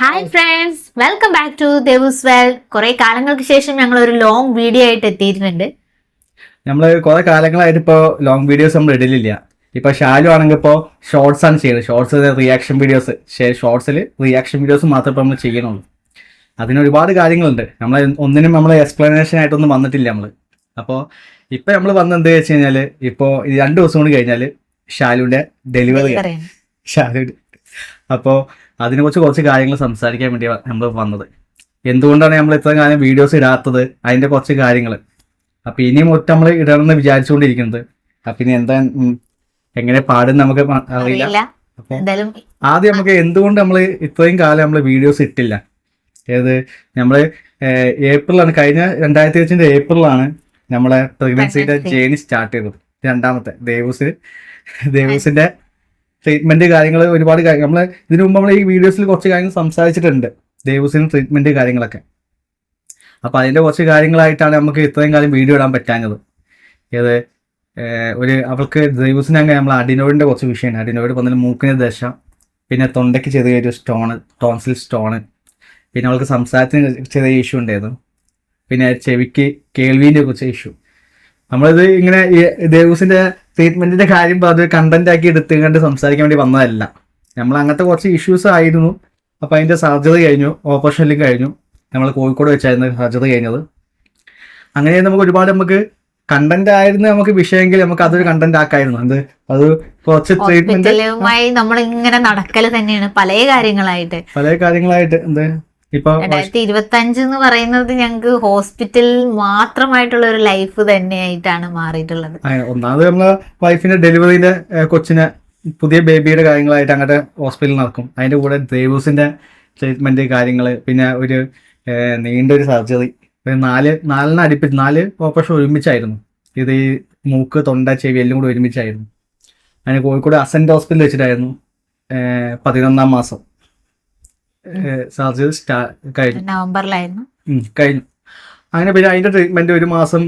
Hi friends welcome back to Devu's well കുറെ കാലങ്ങൾക്ക് ശേഷം ഞങ്ങൾ ഒരു ലോങ് വീഡിയോ ആയിട്ട് എത്തിയിട്ടുണ്ട്. നമ്മൾ കുറെ കാലങ്ങളായിട്ട് ഇപ്പോ ലോങ് വീഡിയോസ് നമ്മൾ ഇടലില്ല. ഇപ്പൊ ഷാലു ആണെങ്കിൽ ഇപ്പോ ഷോർട്സ് ആണ് ചെയ്യുന്നത്. ഷോർട്സ് റിയാക്ഷൻ വീഡിയോസ് ഷോർട്സിൽ റിയാക്ഷൻ വീഡിയോസ് മാത്രമേ നമ്മൾ ചെയ്യണുള്ളൂ അതിന് ഒരുപാട് കാര്യങ്ങളുണ്ട്. നമ്മൾ ഒന്നിനും നമ്മൾ എക്സ്പ്ലനേഷൻ ആയിട്ടൊന്നും വന്നിട്ടില്ല നമ്മൾ അപ്പോൾ ഇപ്പൊ നമ്മൾ വന്ന എന്താ വെച്ച് കഴിഞ്ഞാൽ ഇപ്പോൾ രണ്ട് ദിവസം കൂടി കഴിഞ്ഞാൽ ഷാലുവിന്റെ ഡെലിവറി ഷാലു അപ്പോൾ അതിനെക്കുറിച്ച് കുറച്ച് കാര്യങ്ങൾ സംസാരിക്കാൻ വേണ്ടി നമ്മൾ വന്നത്. എന്തുകൊണ്ടാണ് നമ്മൾ ഇത്രയും കാലം വീഡിയോസ് ഇടാത്തത്? അതിന്റെ കുറച്ച് കാര്യങ്ങൾ. അപ്പോൾ ഇനിയും ഒറ്റ നമ്മൾ ഇടണമെന്ന് വിചാരിച്ചുകൊണ്ടിരിക്കുന്നത്. അപ്പൊ ഇനി എന്താ എങ്ങനെ പാടും നമുക്ക് അറിയില്ല. ആദ്യം നമുക്ക് എന്തുകൊണ്ട് നമ്മൾ ഇത്രയും കാലം നമ്മൾ വീഡിയോസ് ഇട്ടില്ല? ഏത് നമ്മൾ ഏപ്രിലാണ് കഴിഞ്ഞ രണ്ടായിരത്തി അഞ്ചിന്റെ ഏപ്രിലാണ് നമ്മളെ പ്രഗ്നൻസിയുടെ ജേണി സ്റ്റാർട്ട് ചെയ്തത്. രണ്ടാമത്തെ ദേവൂസ് ദേവൂസിന്റെ ട്രീറ്റ്മെന്റ് കാര്യങ്ങൾ ഒരുപാട് കാര്യങ്ങൾ നമ്മൾ ഇതിനു മുമ്പ് നമ്മൾ ഈ വീഡിയോസിൽ കുറച്ച് കാര്യങ്ങൾ സംസാരിച്ചിട്ടുണ്ട്. ദേവസ്വം ട്രീറ്റ്മെന്റ് കാര്യങ്ങളൊക്കെ. അപ്പൊ അതിന്റെ കുറച്ച് കാര്യങ്ങളായിട്ടാണ് നമുക്ക് ഇത്രയും കാലം വീഡിയോ ഇടാൻ പറ്റാഞ്ഞത്. ഏത് ഒരു അവൾക്ക് ദേവൂസിന് അങ്ങനെ നമ്മൾ അഡിനോയിഡിന്റെ കുറച്ച് വിഷയമാണ്. അഡിനോയിഡ് വന്നിട്ട് മൂക്കിന് ദശ പിന്നെ തൊണ്ടയ്ക്ക് ചെറിയൊരു സ്റ്റോണ് ടോൺസിൽ സ്റ്റോണ് പിന്നെ അവൾക്ക് സംസാരത്തിന് ചെറിയ ഇഷ്യൂ ഉണ്ടായിരുന്നു. പിന്നെ ചെവിക്ക് കേൾവിന്റെ കുറച്ച് ഇഷ്യൂ നമ്മളിത് ഇങ്ങനെ ഈ ദേവൂസിന്റെ ട്രീറ്റ്മെന്റിന്റെ കാര്യം അത് കണ്ടന്റ് ആക്കി എടുത്ത് കണ്ട് സംസാരിക്കാൻ വേണ്ടി വന്നതല്ല. നമ്മൾ അങ്ങനത്തെ കുറച്ച് ഇഷ്യൂസ് ആയിരുന്നു. അപ്പൊ അതിന്റെ സർജറി കഴിഞ്ഞു ഓപ്പറേഷനിലും കഴിഞ്ഞു. നമ്മൾ കോഴിക്കോട് വെച്ചായിരുന്നു സർജറി കഴിഞ്ഞത്. അങ്ങനെ നമുക്ക് ഒരുപാട് നമുക്ക് കണ്ടന്റ് ആയിരുന്നു നമുക്ക് വിഷയമെങ്കിൽ നമുക്ക് അതൊരു കണ്ടന്റ് ആക്കായിരുന്നു. അത് അത് കുറച്ച് ട്രീറ്റ്മെന്റ് നമ്മൾ ഇങ്ങനെ നടക്കൽ തന്നെയാണ് പല കാര്യങ്ങളായിട്ട്. പല കാര്യങ്ങളായിട്ട് എന്ത്? രണ്ടായിരത്തി ഇരുപത്തി അഞ്ച് എന്ന് പറയുന്നത് ഞങ്ങൾക്ക് ഹോസ്പിറ്റൽ മാത്രമായിട്ടുള്ള ഒരു ലൈഫ് തന്നെയായിട്ടാണ് മാറിയിട്ടുള്ളത്. ഒന്നാമത് നമ്മളെ വൈഫിന്റെ ഡെലിവറിന്റെ കൊച്ചിന് പുതിയ ബേബിയുടെ കാര്യങ്ങളായിട്ട് അങ്ങോട്ട് ഹോസ്പിറ്റലിൽ നടക്കും. അതിന്റെ കൂടെ ദേവൂസിന്റെ ട്രീറ്റ്മെന്റ് കാര്യങ്ങൾ പിന്നെ ഒരു നീണ്ടൊരു ഒരു സർജറി. ഒരു നാല് നാലിന് അടുപ്പിച്ച് നാല് ഓപ്പറേഷൻ ഒരുമിച്ചായിരുന്നു. ഇത് ഈ മൂക്ക് തൊണ്ട ചെവി എല്ലാം കൂടെ ഒരുമിച്ചായിരുന്നു. അതിന് കോഴിക്കോട് അസന്റ് ഹോസ്പിറ്റലിൽ വെച്ചിട്ടായിരുന്നു പതിനൊന്നാം മാസം. സർജറി കഴിഞ്ഞു. നവംബറിലായിരുന്നു. കഴിഞ്ഞു. അങ്ങനെ പിന്നെ അതിന്റെ ട്രീറ്റ്മെന്റ് ഒരു മാസം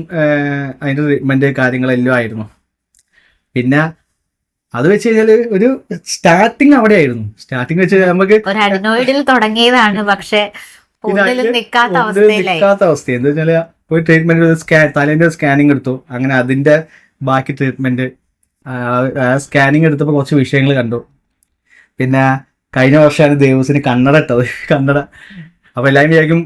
അതിന്റെ ട്രീറ്റ്മെന്റ് കാര്യങ്ങളെല്ലാം ആയിരുന്നു. പിന്നെ അത് വെച്ച് കഴിഞ്ഞാൽ ഒരു സ്റ്റാർട്ടിങ് അവിടെ ആയിരുന്നു സ്റ്റാർട്ടിങ് വെച്ച് നമുക്ക് അഡിനോയിഡിൽ തുടങ്ങിയതാണ് പക്ഷെ നിൽക്കാത്ത അവസ്ഥ. എന്താ വെച്ചാൽ ഒരു ട്രീറ്റ്മെന്റ് സ്കാൻ തലേന്റെ സ്കാനിങ് എടുത്തു. അങ്ങനെ അതിന്റെ ബാക്കി ട്രീറ്റ്മെന്റ് സ്കാനിങ് എടുത്തപ്പോൾ കുറച്ച് വിഷയങ്ങൾ കണ്ടു. പിന്നെ കഴിഞ്ഞ വർഷമാണ് ദേവസിന് കണ്ണട ഇട്ടത്. കണ്ണട. അപ്പൊ എല്ലാരും വിചാരിക്കും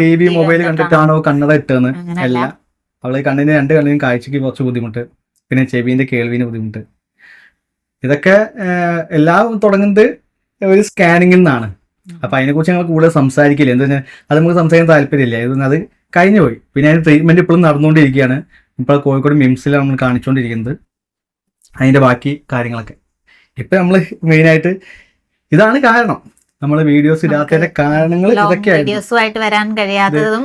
ടി വി മൊബൈൽ കണ്ടിട്ടാണോ? കണ്ണട ഇട്ടതെന്ന് അങ്ങനെയല്ല. അല്ല. അവളെ കണ്ണിന് രണ്ട് കണ്ണിനും കാഴ്ചക്ക് കുറച്ച് ബുദ്ധിമുട്ട്. പിന്നെ ചെവിന്റെ കേൾവിന് ബുദ്ധിമുട്ട്. ഇതൊക്കെ എല്ലാം തുടങ്ങുന്നത് ഒരു സ്കാനിങ്ങിൽ നിന്നാണ്. അപ്പൊ അതിനെ കുറിച്ച് ഞങ്ങൾ കൂടുതൽ സംസാരിക്കില്ല. എന്താ വെച്ചാൽ അത് നമുക്ക് സംസാരിക്കാൻ താല്പര്യമില്ല. ഇത് അത് കഴിഞ്ഞു പോയി. പിന്നെ അതിന് ട്രീറ്റ്മെന്റ് ഇപ്പോഴും നടന്നുകൊണ്ടിരിക്കുകയാണ്. ഇപ്പോൾ കോഴിക്കോട് മിംസിലാണ് നമ്മൾ കാണിച്ചുകൊണ്ടിരിക്കുന്നത്. അതിന്റെ ബാക്കി കാര്യങ്ങളൊക്കെ. ഇപ്പൊ നമ്മൾ മെയിനായിട്ട് ഇതാണ് കാരണം. നമ്മൾ വീഡിയോസ് ഇടാത്തതിന്റെ കാരണങ്ങൾ വീഡിയോസുമായിട്ട് വരാൻ കഴിയാത്തതും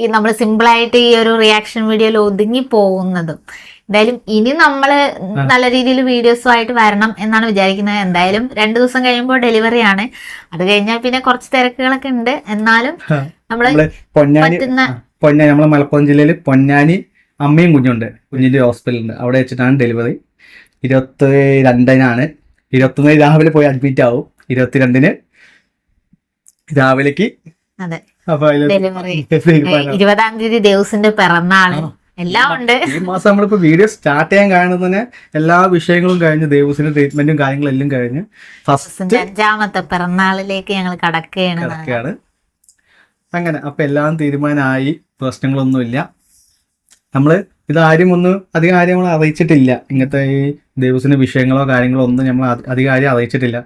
ഈ നമ്മൾ സിമ്പിൾ ആയിട്ട് ഈ ഒരു റിയാക്ഷൻ വീഡിയോയിൽ ഒതുങ്ങി പോകുന്നതും. എന്തായാലും ഇനി നമ്മൾ നല്ല രീതിയിൽ വീഡിയോസുമായിട്ട് വരണം എന്നാണ് വിചാരിക്കുന്നത്. എന്തായാലും രണ്ടു ദിവസം കഴിയുമ്പോൾ ഡെലിവറി ആണ്. അത് കഴിഞ്ഞാൽ പിന്നെ കുറച്ച് തിരക്കുകളൊക്കെ ഉണ്ട്. എന്നാലും. നമ്മൾ നമ്മൾ പൊന്നാനി പൊന്നാനി നമ്മളെ മലപ്പുറം ജില്ലയിൽ പൊന്നാനി അമ്മയും കുഞ്ഞുണ്ട് കുഞ്ഞിന്റെ ഹോസ്പിറ്റലുണ്ട് അവിടെ വെച്ചിട്ടാണ് ഡെലിവറി ഇരുപത്തി രണ്ടിനാണ് ഇരുപത്തൊന്ന് രാവിലെ പോയി അഡ്മിറ്റ് ആവും. ഇരുപത്തിരണ്ടിന് രാവിലേക്ക്. ഇരുപതാം തീയതി ദേവസിന്റെ പിറന്നാൾ. എല്ലാം ഉണ്ട്. ഈ മാസം നമ്മളിപ്പോ വീഡിയോ സ്റ്റാർട്ട് ചെയ്യാൻ കാണുന്നത് തന്നെ എല്ലാ വിഷയങ്ങളും കഴിഞ്ഞ് ദേവസിന്റെ ട്രീറ്റ്മെന്റും കാര്യങ്ങളും എല്ലാം കഴിഞ്ഞ് ഫസ്റ്റ് അഞ്ചാമത്തെ പിറന്നാളിലേക്ക് ഞങ്ങൾ കടക്കുകയാണ്. കടക്കുകയാണ്. അങ്ങനെ അപ്പൊ എല്ലാം തീരുമാനമായി പ്രശ്നങ്ങളൊന്നുമില്ല. നമ്മൾ ഇതാരും ഒന്നും അധികം ആരും നമ്മൾ അറിയിച്ചിട്ടില്ല. ഇങ്ങനത്തെ ഈ ദേവസിന്റെ വിഷയങ്ങളോ കാര്യങ്ങളോ ഒന്നും നമ്മൾ അധ- അധികം ആരും അറിയിച്ചിട്ടില്ല.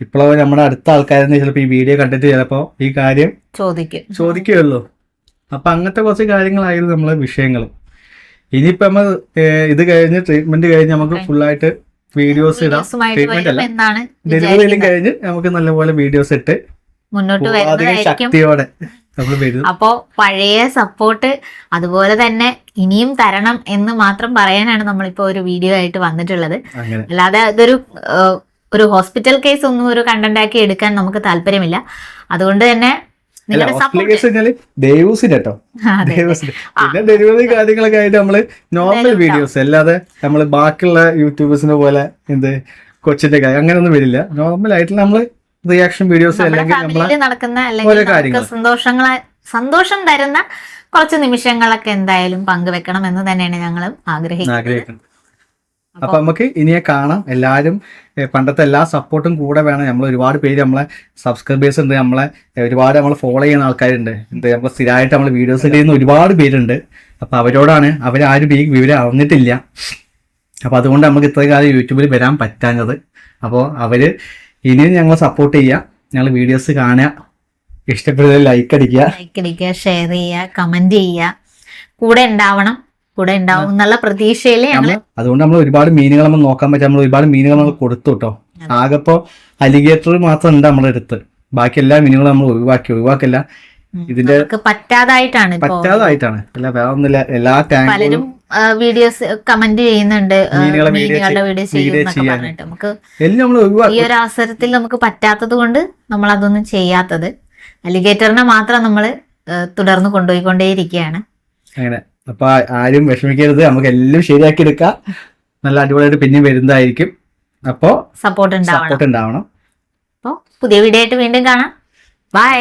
ഇപ്പോഴോ നമ്മുടെ അടുത്ത ആൾക്കാരെന്ന് ചിലപ്പോൾ ഈ വീഡിയോ കണ്ടിട്ട് ചിലപ്പോൾ ഈ കാര്യം ചോദിക്കും. ചോദിക്കുകയുള്ളൂ. അപ്പൊ അങ്ങനത്തെ കുറച്ച് കാര്യങ്ങളായിരുന്നു നമ്മളെ വിഷയങ്ങൾ ഇനിയിപ്പോ നമ്മൾ ഇത് കഴിഞ്ഞ് ട്രീറ്റ്മെന്റ് കഴിഞ്ഞ് നമുക്ക് ഫുള്ളായിട്ട് വീഡിയോസ് ഇടാം. ട്രീറ്റ്മെന്റ് അല്ല. ഡെലിവറി ഡെലിവറിയിലും കഴിഞ്ഞ് നമുക്ക് നല്ലപോലെ വീഡിയോസ് ഇട്ട് മുന്നോട്ട് ശക്തിയോടെ. നമ്മൾ അപ്പോ പഴയ സപ്പോർട്ട് അതുപോലെ തന്നെ ഇനിയും തരണം എന്ന് മാത്രം പറയാനാണ് നമ്മളിപ്പോ ഒരു വീഡിയോ ആയിട്ട് വന്നിട്ടുള്ളത്. അല്ലാതെ അതൊരു ഒരു ഹോസ്പിറ്റൽ കേസ് ഒന്നും ഒരു കണ്ടന്റ് ആക്കി എടുക്കാൻ നമുക്ക് താല്പര്യമില്ല. അതുകൊണ്ട് തന്നെ കേട്ടോ പിന്നെ ഡെലിവറി കാര്യങ്ങളൊക്കെ ആയിട്ട് നമ്മൾ നോർമൽ വീഡിയോസ് അല്ലാതെ നമ്മൾ ബാക്കിയുള്ള യൂട്യൂബേഴ്സിനെ പോലെ എന്ത് കൊച്ചിന്റെ കാര്യം അങ്ങനെയൊന്നും വരില്ല. നോർമൽ ആയിട്ട് നമ്മൾ റിയാക്ഷൻ വീഡിയോസ് അല്ലെങ്കിൽ ഫാമിലിയിൽ നടക്കുന്ന അല്ലെങ്കിൽ ഓരോ സന്തോഷങ്ങളെ സന്തോഷം തരുന്ന കുറച്ച് നിമിഷങ്ങളൊക്കെ എന്തായാലും പങ്കുവെക്കണം എന്ന് തന്നെയാണ് ഞങ്ങൾ ആഗ്രഹിക്കുന്നത്. അപ്പൊ നമുക്ക് ഇനിയെ കാണാം. എല്ലാവരും പണ്ടത്തെ എല്ലാ സപ്പോർട്ടും കൂടെ വേണം. നമ്മൾ ഒരുപാട് പേര് നമ്മളെ സബ്സ്ക്രൈബേഴ്സ് ഉണ്ട്. നമ്മളെ ഒരുപാട് നമ്മൾ ഫോളോ ചെയ്യുന്ന ആൾക്കാരുണ്ട്. എന്ത് നമ്മൾ സ്ഥിരമായിട്ട് നമ്മൾ വീഡിയോസ് ചെയ്യുന്ന ഒരുപാട് പേരുണ്ട്. അപ്പൊ അവരോടാണ് അവരാരും ഈ വിവരം അറിഞ്ഞിട്ടില്ല. അപ്പൊ അതുകൊണ്ട് നമുക്ക് ഇത്രയും കാലം യൂട്യൂബിൽ വരാൻ പറ്റാഞ്ഞത്. അപ്പോൾ അവർ ഇനിയും ഞങ്ങൾ സപ്പോർട്ട് ചെയ്യുക ഞങ്ങൾ വീഡിയോസ് കാണുക. ഇഷ്ടപ്പെടുന്ന ലൈക്ക് അടിക്കുക. ലൈക്ക് അടിക്കുക ഷെയർ ചെയ്യുക കമന്റ് ചെയ്യുക. കൂടെ ഉണ്ടാവണം. കൂടെ ഉണ്ടാവും എന്നുള്ള പ്രതീക്ഷയിൽ അതുകൊണ്ട് നമ്മൾ ഒരുപാട് മീനുകൾ നമ്മൾ നോക്കാൻ പറ്റും. നമ്മൾ ഒരുപാട് മീനുകൾ നമ്മൾ കൊടുത്തു കേട്ടോ ആകെപ്പോ അലിഗേറ്റർ മാത്രം ഉണ്ട് നമ്മുടെ അടുത്ത്. ബാക്കി എല്ലാ മീനുകളും നമ്മൾ ഒഴിവാക്കി ഒഴിവാക്കില്ല. ഇതിന്റെ പറ്റാതായിട്ടാണ് പറ്റാതായിട്ടാണ്. അല്ല വേറെ ഒന്നുമില്ല എല്ലാ പലരും വീഡിയോസ് കമന്റ് ചെയ്യുന്നുണ്ട്. മീനുകളുടെ വീഡിയോ ചെയ്യുന്നൊക്കെ പറഞ്ഞിട്ട് നമുക്ക് ഈ ഒരു അവസരത്തിൽ നമുക്ക് പറ്റാത്തത് കൊണ്ട് നമ്മൾ അതൊന്നും ചെയ്യാത്തത്. അലിഗേറ്ററിനെ മാത്രം നമ്മൾ തുടർന്ന് കൊണ്ടുപോയിക്കൊണ്ടേയിരിക്കുകയാണ്. അങ്ങനെ. അപ്പൊ ആരും വിഷമിക്കരുത്. നമുക്ക് എല്ലാം ശരിയാക്കി എടുക്കാം. നല്ല അടിപൊളിയായിട്ട് പിന്നെയും വരുന്നതായിരിക്കും. അപ്പോ സപ്പോർട്ട് ഉണ്ടാവണം. സപ്പോർട്ട് ഉണ്ടാവണം. അപ്പോൾ പുതിയ വീഡിയോ ആയിട്ട് വീണ്ടും കാണാം. ബൈ